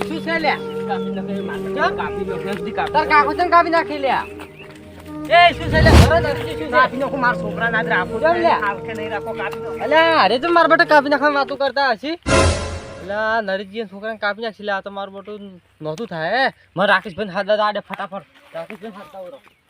શું છે લ્યા કાપી નાખે માથે? કાપી નાખે નથી કાપી તાર કાકો તને કાપી નાખી લ્યા એ શું છે લ્યા ઘરે નરજી શું છે કાપી છોકરા ના કાપી નાખો લે તો મારું બેટું નહોતું થાય મારે રાકેશભાઈ હાથ દાદા ફટાફટ રાકેશભાઈ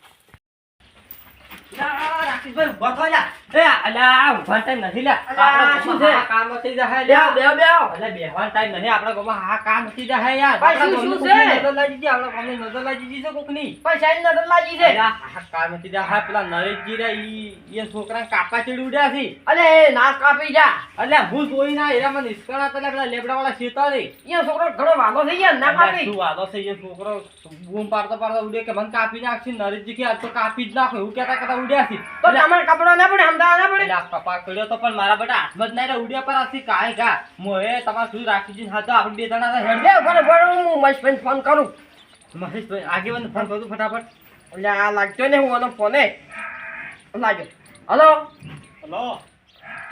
રાકેશભાઈ ઊભા થો લ્યા એ અલ્યા ઊભા ટાઈમ નથી લ્યા અલ્યા, શું છે? આ કામ થઈ જાય લ્યા બેહો બેહો અલ્યા બેહવાનો ટાઈમ નહીં આપણા ગામમાં હા કામ થઈ જાય યાર ભાઈ, શું- આપણા શું ગામની છે? કોકની નજર લાગી ગઈ, આપણા ગામની નજર લાગી ગઈ છે કોકની પૈસા ની નજર લાગી છે અલ્યા, હા કામ થઈ જાય હા પેલા નરેશજી રે ઈ એ છોકરાને કાપા ચડી ઉડ્યા છે અલે ના કાપી જા અલ્યા હું જોઈ ના એરામાં નિષ્કણા હતા પેલા લેબડા વાળા સીતા રે અહીંયા છોકરો ઘણો વાગો થઈ ગયા ના કાપી શું વાદો થઈ ગયો છોકરો બૂમ પાડતો પાડતો ઉડે કે મને કાપી નાખશે નરેશજી કે આજ તો કાપી જ નાખો એવું કહેતા કેતા ઉડ્યા છે તો તમારે કપડો ના પડે અમદાવાદ ના પડે? કપા કર્યો તો પણ મારા બેટા હાથમાં જ નહીં રે ઉડ્યા પર આથી કાંઈ કા મોએ તમારે શું રાખી દીધું હા તો આપણે બે જણા હેડ. રહો, ઊભા રહો, હું ફોન કરું. મહેશભાઈ આગેવાનને ફોન કરું ફટાફટ. એટલે આ લાગતો ને હું આનો ફોને લાગ્યો હલો? હલો?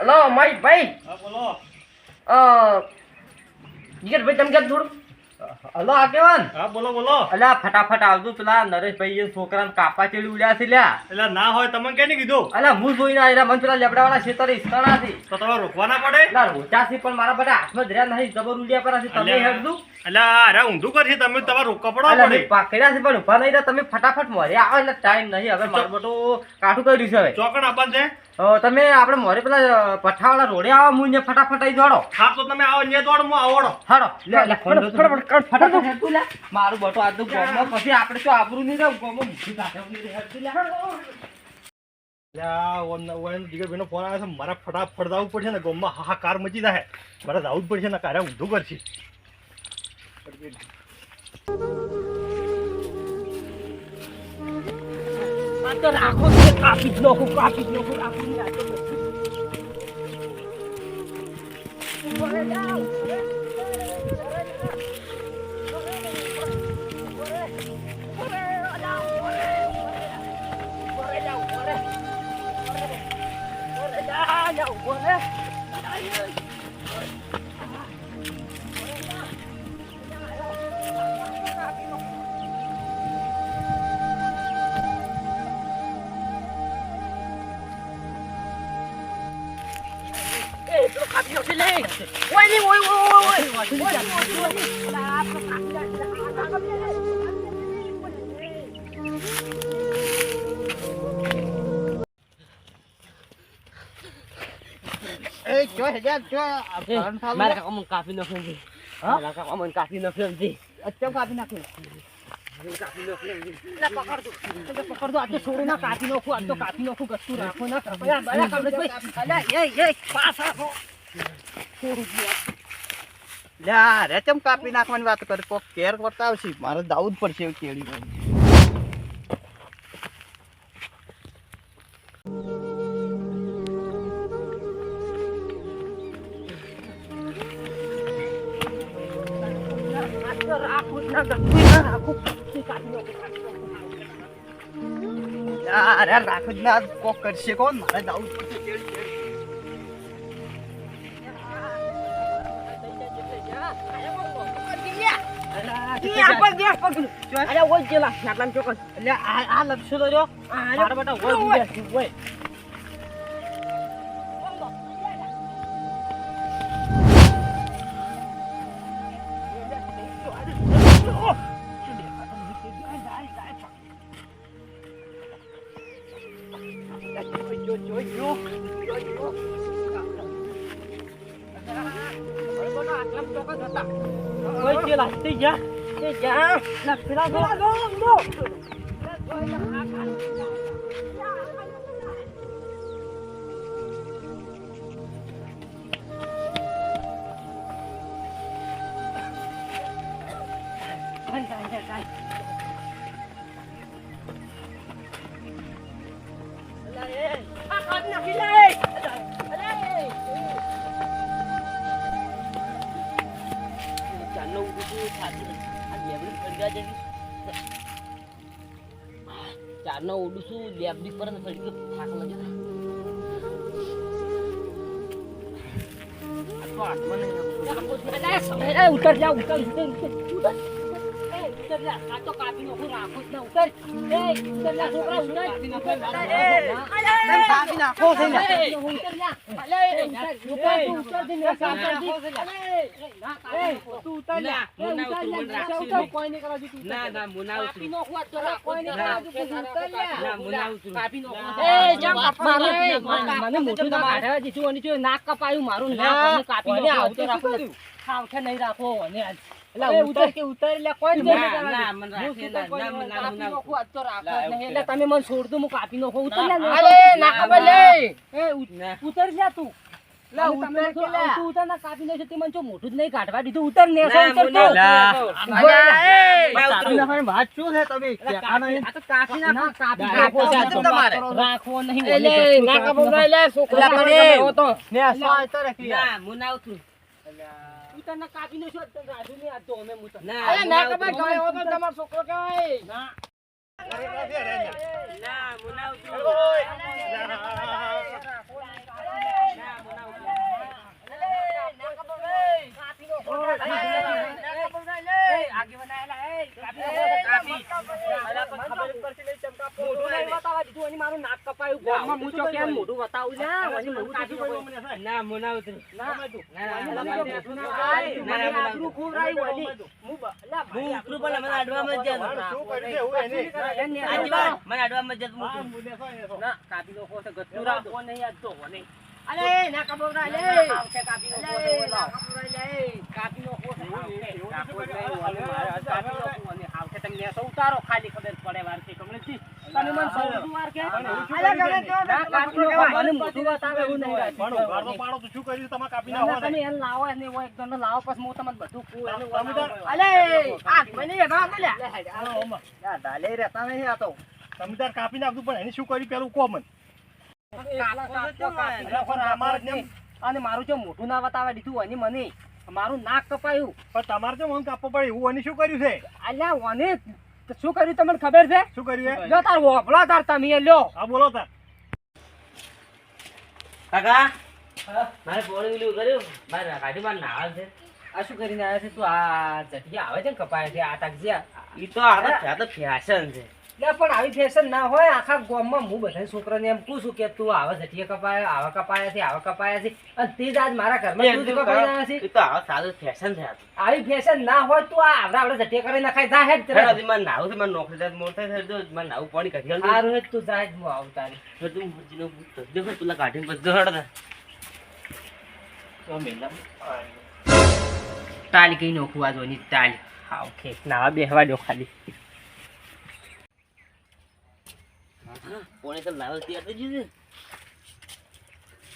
હલો મહેશભાઈ? હા બોલો. અ જીગરભાઈ તમે ક્યાં થોડું હલો આગેવાન. હા બોલો બોલો. અલ્યા ફટાફટ આવજો પેલા નરેશભાઈ એ છોકરાને કાપા ચડી ઉડ્યા છે લ્યા. એટલે ના હોય તમે કેને કીધું? અલ્યા હું જોઈને આવ્યા મને પેલા લેબડા વાળા છેતર ઈસ્કણા છે તો તમે રોકવા ના પડે? ના રોચા છે પણ મારા બધા હાથમાં જ રહ્યા નહીં જબર ઉડ્યા પર છે તમે અલ્યા. હેડતું એટલે અરે ઊંધું કરશે તમે તમારે રોકવા પડવા પડે. મેં છે પણ ઊભા નહીં રહ્યા તમે ફટાફટ મોરે આવે એટલે ટાઈમ નહીં. હવે મારું બધું કાઠું કર્યું છે હવે. ચોકડ છે તમે આપણે મોરે પેલા પઠાવાળા રોડે આવો હું અહીંયા ફટાફટ આવી દોડો. હા તો તમે આવો ને દોડ હું આવડો. હાડો. લે લે ફોન ફટાફટ, લે. મારું બટો આ તો ગોમો પછી આપણે તો આબરું નહીં રહું ગોમમાં મૂકી કાઢે ફોન આવે છે મારા ફટાફટ જવું પડશે ને ગોમમાં હાહાકાર મચી જાય મારે જવું જ પડશે ને કારે ઊંધું કરશે. તો રાખો છે કાપી જ નાખું કાપી જ નાખું રાખો ને આ તો ઊભા જાઓ એ જો હેજા જો મારા કાકા મને કાપી નાખ્યો છે હા? મારા કાકા મને કાપી નાખ્યો છે અત્યારે છોડું ના તો કાપી નાખું કશું રાખો ના અલ્યા, લ્યા રે કાપી નાખવાની વાત કરે? કોક કેર કરતા આવશે. મારે દાઉદ પડશે એવું કેળી રાખું જ ના, કોક કરશે કોણ? મારે દાઉદ પડશે ઈ આપણ દેશ પકડ્યું. અરે, ઓય જેલા, નાટલામાં ચોકન. એટલે આ આ લપસો તો જો મારા બેટા હોય ઓય. બીજા શું હોય ઓય જેલા, તે જા. તે જા. ના, પેલા જો. જો. આ કાપી નાખી લે. અરે. ચાલો ઊભું છું, છાતી. આ લેબડી ફરવા જેવી. ચારનો ઉડું છું લેબડી પર ફરી ગયો થાક ઉતર જા ઉતર ઉતર ઉતર. નાખું નાખો છે નાખો. નાખું નાખો નાક કપાયું મારું નાક કાપી રાખો શું ખાવઠે નહીં રાખો અને તમે મને છોડ દો હું કાપી નાખું. ઉતર લે તું જો નહીં કાઢવા દીધું. ઉતર ને. રાખવો નહીં ના કાપી તો. ને આ સો આવતો રાખી યાર. ના, મુના ઉતરું. ઉતર ના કાપી તો રાજુ નહીં આ તો અમે ઉતર. ના, અરે, ના. ગમે એવો તો તમારો છોકરો કહેવાય. ના. ના, મુના ઉતરું. ના, મુના ઉતરું. ના, ઉતરું. ના, ના, મુના અડવા મજા કાપી. લોકો હું રાખો નહીં આ અડવામાં જ ના કાપી નો ઉતારો ખાલી ખબર પડે વાર છે તમે મને સૌથી વાર કે અરે ગમે તો ના કાપી નો મને મોઢું બતાવે એવું નહીં પણ ઉઘાડો પાડો તો શું કર્યું તમે કાપી નાખો તમે ને. એને લાવો એને હોય એકદમ લાવો પછી હું તમને બધું કહું એને અલે આ મને આ ડાલે આ તો. તમે તાર કાપી નાખતું પણ એને શું કર્યું પેલું મને એટલે પણ અમારે જેમ અને મારું જો મોટું ના બતાવે દીધું અને મને મારું નાક કપાયું. પણ તમારે તો મને કાપવો પડે એવું અને શું કર્યું છે? અલ્યા ઓને શું કર્યું તમને ખબર છે? શું કર્યું એ? લો તાર વોફળો તાર તમે લ્યો. હા બોલો તાર. કાકા મારે પોણી વિલું કર્યું. મારે ગાડી માં નાવા છે. આ શું કરીને આવ્યા છે? તું આ જટિયા આવે છે ને કપાય છે આ તાકજિયા ઈ તો આ તો આ તો ફેશન છે. પણ આવી ફેશન ના હોય આખા ગામમાં હું બધા છોકરાને એમ કહું છું કે તું આવા જટિયા કપાયા આવા કપાયા છે આવા કપાયા છે. અને તે જ આજ મારા ઘરમાં તું કપાઈ રહ્યા છે? તો આવા સારું ફેશન છે આવી ફેશન ના હોય તો આ આવડા આવડા જટિયા કરી નખાય જા હેડ તરત. હજી મારે નાવું છે મારે નોકરી જાય મોડ થાય તો જો મારે નાવું પાણી કરી આલજો. સારું હેડ તું જા હું આવું તારી. તો તું મરજીનો પૂછતો. જો પેલા કાઢીને પછી દે તો મેલા. તાલી કઈ નોખું આ જોની તાલી. હા ઓકે નાવા બેહવા દો ખાલી. પોણી તો લાવો તે આપી દીધું.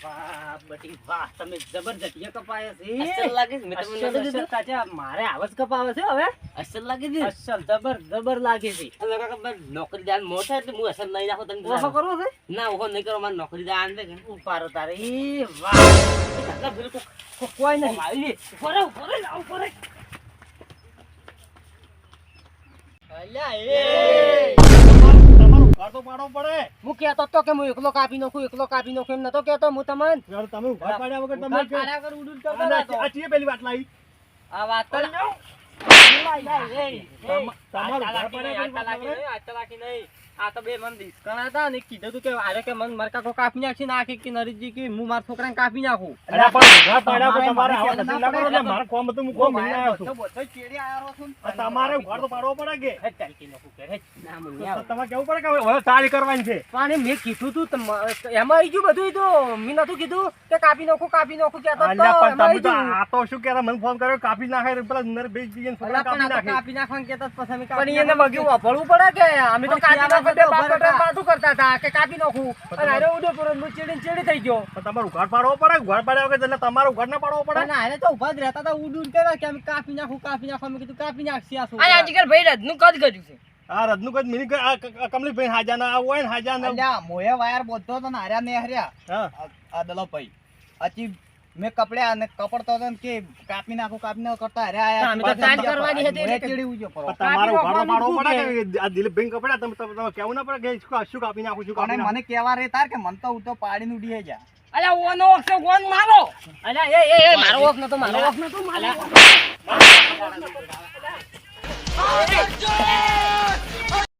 વાહ બટી વાહ તમે જબર કપાયા છે. અસલ લાગે છે મેં તમને અસલ, નહોતું અસલ કીધું? કાચા મારે આવાજ કપાવે છે હવે? અસલ લાગે છે? અસલ જબર જબર લાગે છે. હવે કાકા મારે નોકરી દાન મોટા એટલે હું અસલ તને ઓહો કરવો છે? ના ઓહો નહીં કરો મારે નોકરી દાન કે. ઉપારો તારે. વાહ. કાકા પેલું કોઈ નહીં. આવી રહે, ઉઘાડ તો પાડો પડે હું કહેતો તો કે હું એકલો કાપી નાખું એકલો કાપી નાખું એમ નતો કહેતો હું તમને યાર, તમે ઘર પાડ્યા વગર તમે કે- પાડ્યા વગર ઉડું કરતો અને આ ચીએ પેલી વાત લાવી આ વાત તો તમારું ઘર પાડ્યા વગર વાત લાવે? આ તો બે મને ડિસ્કાઉન્ટ હતા ને કીધું તું કે આરે કે મને મારા કાકો કાપી નાખી નાખી કે નરેશજી કે હું મારા છોકરાને કાપી નાખું. અલ્યા, પણ ઉઘાડ પાડ્યા વગર તમારે તમારે આવા મારી ધંધા ના કરો મારે કોમ હતું, હું કોમ લઈને આવ્યો છું. બધો ચેડી આવ્યો છું તમારે ઉઘાડ તો પાડવો પડે કે? હેડ ચાલકી નાખું કે હેડ. ના મને નહીં તમારે કેવું પડે કે હવે તાળી કરવાની છે? પણ મેં કીધું તું એમાં આવી ગયું બધું તો મેં નતું કીધું કે કાપી નાખું કાપી નાખું કહેતો તો અલ્યા, પણ એમાં તમે તો આ તો શું કહેતા મને ફોન કર્યો કાપી નાખે પેલા જીને છોકરા અલા, કાપી નાખે. કાપી નાખવાનું કહેતા તો પછી અમે કાપી એને વગ્યું વાપરવું પડે કે? અમે તો કાપી નાખો તે બાપ કરતા હતા કે કાપી નાખું. અને હારે ઉડો હું ચીડી ચીડી થઈ ગયો. પણ તમારે ઉઘાડ પાડવો પડે ઘર પાડ્યા વગર એટલે તમારું ઘર ના પાડવો પડે? પણ હારે તો ઊભા જ રહેતા હતા ઉડું કે કે અમે કાપી નાખું કાપી નાખું અમે કીધું કાપી નાખશી આ છોકરા. ભાઈ રજનું કદ કર્યું ક- આ ક- કમલેશભાઈ હાજા ના આવું હોય ને હાજા ના મોએ વાયર બોધતો હતો ને હાર્યા ને હાર્યા. હા. આ- દલો ભાઈ પછી મેં કપડ્યા અને કપડ તો કે કાપી નાખો કાપી નાખો કરતા અરે આ દિલીપભાઈ કપડા તમે તમે કેવું ના પડે? કે શું કાપી નાખું છું કાપી મને કેવા રે તાર કે મન તો હું તો પાડી નું ડીએ જા. અલ્યા ઓનો ઓખ તો મારો. અલ્યા એ એ એ મારો ઓખ ન મારો. ઓખ ન મારો